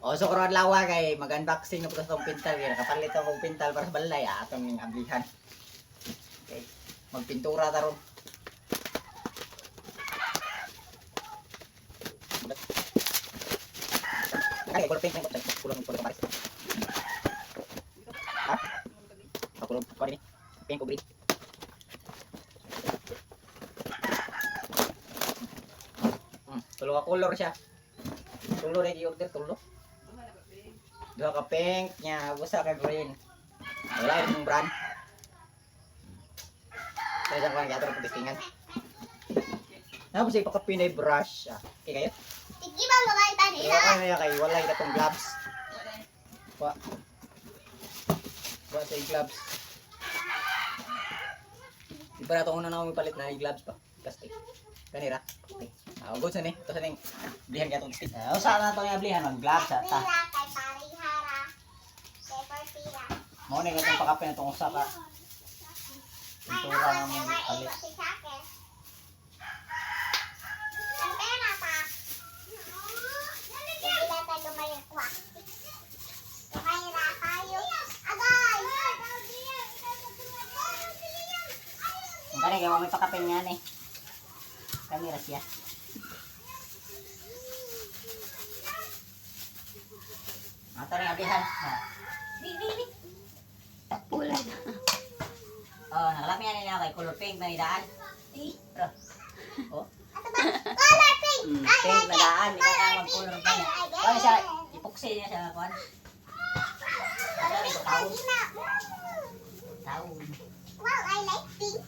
O so karon lawa kay mag-unboxing na po sa pintal kay nakapalit ako og pintal para sa balay ah atong ning amblihan. Okay. Magpintura ta ron. Kaya color paint ko kulang ko pares. Ha? Ko rin. Paint ko green. Hmm, tulo ka color siya. Tulo na i-order tulo. Dua ka pink nya, usa ka green. Wala yung brand. Kaya sa kanya ato pagdistingan. Na po siya pakapinay brush. Ah. Okay kayo? Sige ba mga tani Pero ano ya kay wala yung katong gloves. Wa. Wa sa gloves. Di pa na akong palit na gloves pa. Plastic. Kanira. Ah, good sa ni. Ito sa ning. Blihan ka itong stick. Ah, usa na to yung blihan ng gloves ah. ta. Kay parihara. Kay parpila. Mo ni katong pakapin itong usa ka. Pintura nga mo palit. Si Sakes. Ang na mo may pakapin nga ni. Kamera siya. Ato rin ablihan. Ah. Pula na. Oh, nakalami yan nila kay color pink na idaan. Pero, oh, Ato ba? Color pink! mm, pink na daan, di ba ka mag color pink. Ano siya, ipuksi niya rin ko taon, na. taon. Wow, I like pink.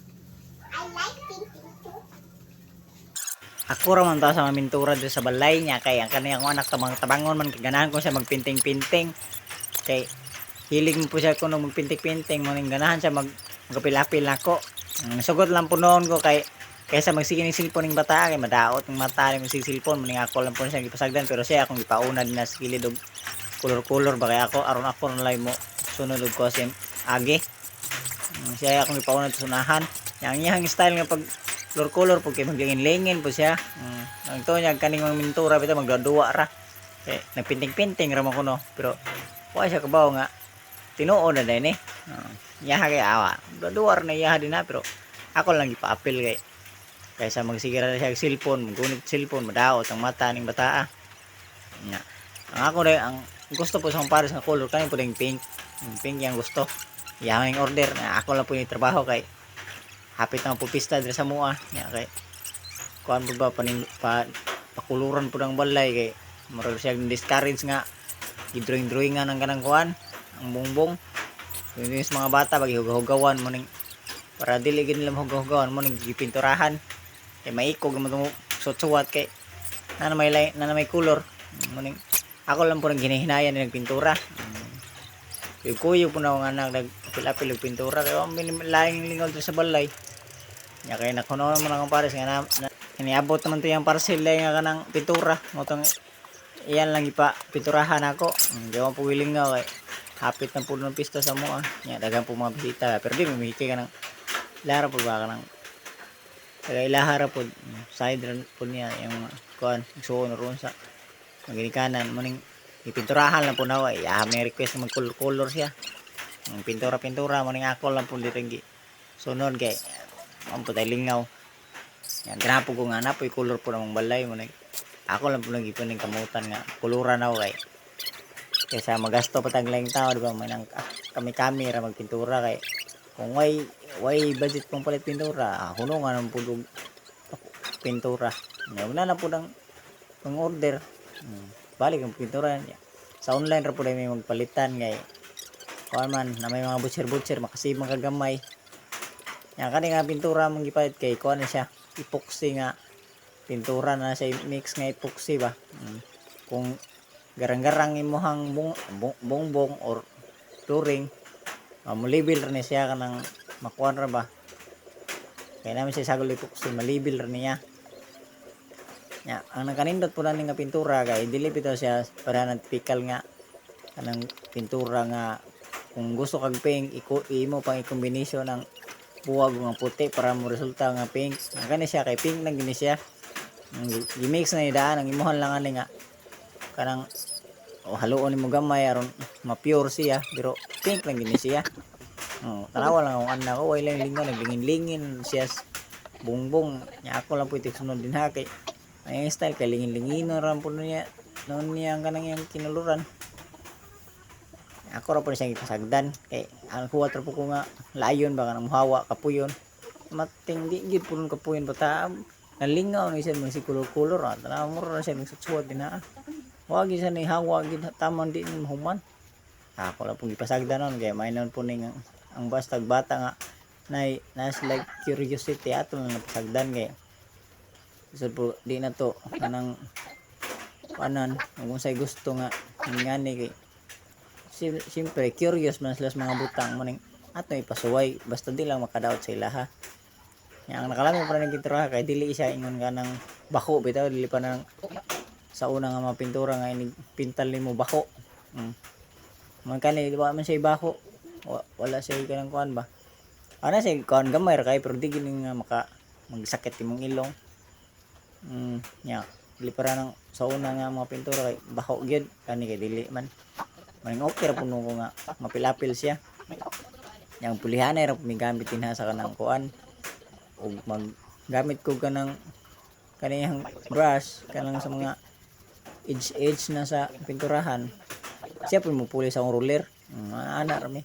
I like pink. Ako raman ta sa mamintura dito sa balay niya kay ang kaniyang anak tamang tabangon man ganahan ko siya magpinting-pinting. Kay hilig mo po siya kuno magpinting-pinting mo ning ganahan siya mag magapil-apil nako. Mm, sugod lang po noon ko kay kaysa magsige ng silpon ng bata kay madaot ng mata sig silpon mo ning ako lang po siya gipasagdan pero siya akong gipauna na sa kilid og color-color ba kay ako aron ako na mo sunod og ko sim agi. Siya akong gipauna sa sunahan. Yang iyang style nga pag color color po kay maglingin-lingin po siya. Mm. Ang to niya kaning mga mintura bitaw magduduwa ra. Eh nagpinting-pinting ra man kuno pero wa siya kabaw nga tinuod na din eh. Uh, yaha kay awa. Duduwa ra na yaha din na pero ako lang gipa-appeal kay kaysa magsigira siya og cellphone, magunit cellphone, madaot ang mata ning bataa. Nya. Ang ako rin, ang gusto po sa pares nga color kanin po ding pink. Yung pink yung gusto. Yaman yung order na ako lang po yung trabaho kay hapit na po pista diri sa mua. Nya kay kuan po ba paning pa pakuluran po ng balay kay murag siya discourage nga. Gidrawing drawingan ang kanang kuan ang bongbong yun mga bata pag hugaw-hugawan mo ning para dili gid nila hugaw-hugawan mo ning gipinturahan. Kay maikog mo tumo suot-suwat kay na may lay, na may color. Mo ning ako lang po nang ginahinayan ni nagpintura. Yung kuyo po na akong anak nagpil-apil og pintura kaya ang laing lingaw dito sa balay nya kaya nakuno naman akong pares nga na, iniabot naman to yung parcel lang nga kanang pintura. Mo tong iyan lang ipa pinturahan ako hindi ako po willing nga kay hapit na po ng pista sa mua nya dagan po mga bisita pero di mamihiki ka ng lara po ba ka ng kaya ilahara po side run po niya yung kuan suon ron sa maginikanan mo ning ipinturahan lang po na wa iya may request mag color siya ang pintura pintura mo ning ako lang po dito gi sunod kay ang putay lingaw yan ganapo ko nga na po color po namang balay mo ako lang po nang ipon ng kamutan nga kuluran ako kay kaysa magasto pa tag laing tao di ba may nang ah, kami kami ra magpintura kay kung way way budget pang palit pintura ah, kuno nga nang pulog pintura nga na na po ng pang order hmm balik ang pintura niya. Sa online ra po may magpalitan ngay. Kuan man na may mga butcher-butcher makasave mga kagamay. Yan kani nga pintura mong gipalit kay kuan na siya epoxy nga pintura na siya mix nga epoxy ba. Mm. Kung garang-garang imuhang bung, bongbong or flooring uh, mulibel ra ni siya kanang makuan ra ba. Kaya namin siya sagol epoxy malibel ra niya. Ya, ang nagkanindot po namin nga pintura kay dili bitaw siya para nang typical nga kanang pintura nga kung gusto kag pink iko imo pang i-combination ng buwag nga puti para mo resulta nga pink. Ang kani siya kay pink nang gini siya. Ang i-mix na idaan ang imuhan lang ani nga. Kanang o haluon nimo gamay aron ma-pure siya. Pero pink lang gini siya. Oh tanawa lang ang anak ko. Way lang lingaw naglingin-lingin siya. Bungbong. Nya ako lang pwede sunod din ha kay ay style kay lingin-lingin ram po niya. Noon niya ang kanang iyang kinuluran ako ra po siya ipasagdan kay ang huwat ra po ko nga layon baka nang muhawa kapuyon. Mating di gid punon kapuyon bata nalingaw ni siya mga si kulor-kulor ah. Tanaw mo ra siya nagsusuwat din ha Wag isa ni hawa gid taman di ni human. Ako lang pong ipasagda nun kaya may nun po ning ang, bastag bata nga na nas like curiosity ato lang napasagdan kay so po di na to kanang kanan kung say gusto nga ngani kay siyempre curious man sila sa mga butang mo ning ato ipasuway basta di lang makadaot sa ilaha yang nakalami pa rin nagkitira kay dili siya ingon ka ng bako bitaw dili pa nang sa una nga mga pintura nga ini pintal nimo bako. Mm. Man kani di ba man siya bako. Wa- Wala siya kanang kuan ba. Ana siya kuan gamay kay pero di gini nga maka magsakit imong ilong. Mm, nya dili para nang sa una nga mga pintura kay bako gyud kani kay dili man. Man okay ra puno ko nga mapilapil siya. Yang pulihan ay ra pumigamit din ha sa kanang kuan. ug maggamit ko kanang kaniyang brush kanang sa mga edge edge na sa pinturahan. Siya po mo puli sa akong roller mm, ana rami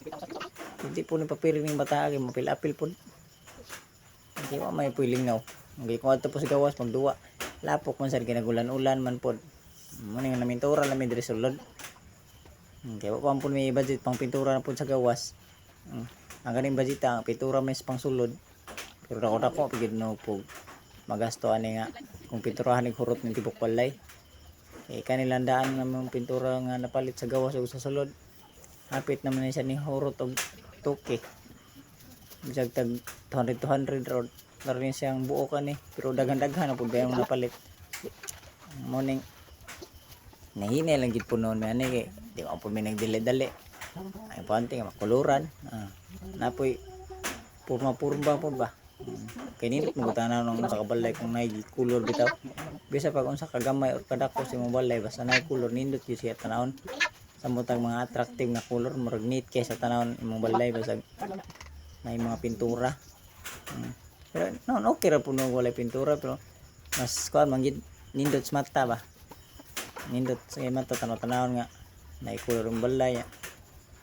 hindi po ni papiri ning bata kay mapil apil po. Hindi wa may puling naw hindi ko ato po sa gawas pagduwa lapok man sa ginagulan-ulan man po. Mo ning namintura lamin diri sulod Hmm, kaya pa po may budget pang pintura na po sa gawas. Hmm, ang ganing budget ang pintura may pang sulod. Pero dako dako pigid no po magasto ani nga kung pinturahan ni hurot ng tibok balay eh kanilang daan nga mga pintura nga napalit sa gawas o sa sulod. Hapit naman na siya ni hurot og tuki. Bisag tag 200 200 road rin siyang buo ka ni pero daghan-daghan na po gayong napalit? Morning. Nahina lang gid po noon man kay di ko po may nagdili-dali ay pante nga makuluran. Ah, napoy purma-purma po ba? Mm. kay nindot mo tanan nung sa kabalay kung nay kulor bitaw bisa pag unsa kagamay or kadako si mo balay basta nay kulor nindot gyud siya tanawon sa mutang mga attractive na kulor murag neat kay tanawon imong balay basta may mga pintura. Mm. pero no okay ra puno walay pintura pero mas kuan man gid nindot sa mata ba? Nindot sa mata tanaw-tanawon nga nay kulor ang balay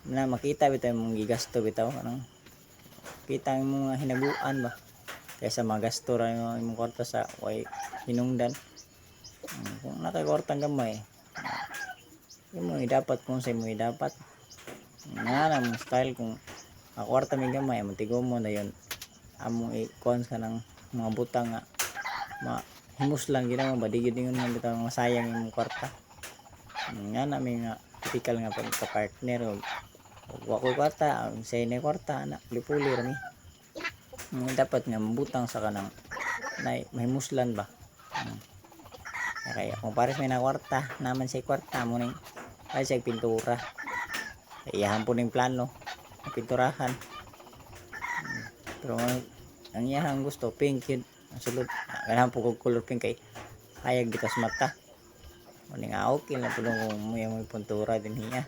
na makita bitaw imong gigasto bitaw anong kita ang mga hinaguan ba? Kaysa magasto ra yung imong kwarta sa way hinungdan. Mm, kung nakakwartang gamay imo dapat kung sa imo dapat nga na mong style kung ang kwarta may gamay mo tigo mo na yun. Among i-kuan ka ng mga butang nga ma himus lang gina mo badigid yun nga bitaw masayang imong kwarta. Nga na may nga typical nga pagka partner o wa ko kwarta ang say na kwarta na puli-puli rami mm, dapat nga mabutang sa kanang na may muslan ba? Mm. kaya kung pares may na kwarta naman say kwarta mo ning ay say pintura. Iyahan po ning plano pinturahan. Mm. pero ang, ang iyahang gusto pink yun ang sulod. Ganahan po kog color pink kay hayag gitas mata mo ning ah, okay lang po kung mo yung pintura din hiya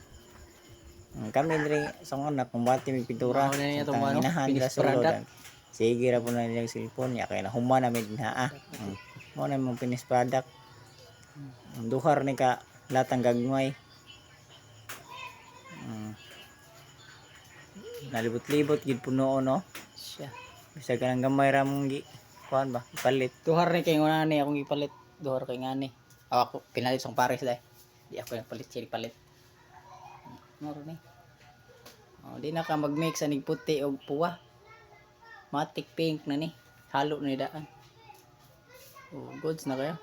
Mm, kami diri sa mga anak kung bati may pintura Mao na niya Tang ano, finished product. sige ra po na nilang cellphone ya kaya na human namin din ha ah. Mm. mo na mong finished product Mm, duhar ni ka latang gagmay mm. nalibot-libot gid puno no Siya. bisa ka ng gamay ra mong gi kuan ba ipalit Duhar ni kay ngani akong ipalit. Duhar kay ngani. Ako, pinalit sang pares dai. Di ako yung palit siya palit. Moro ni. Oh, di na ka mag-mix anig puti og puwa. Matic pink na ni. Halo ni daan. Oh, goods na kayo.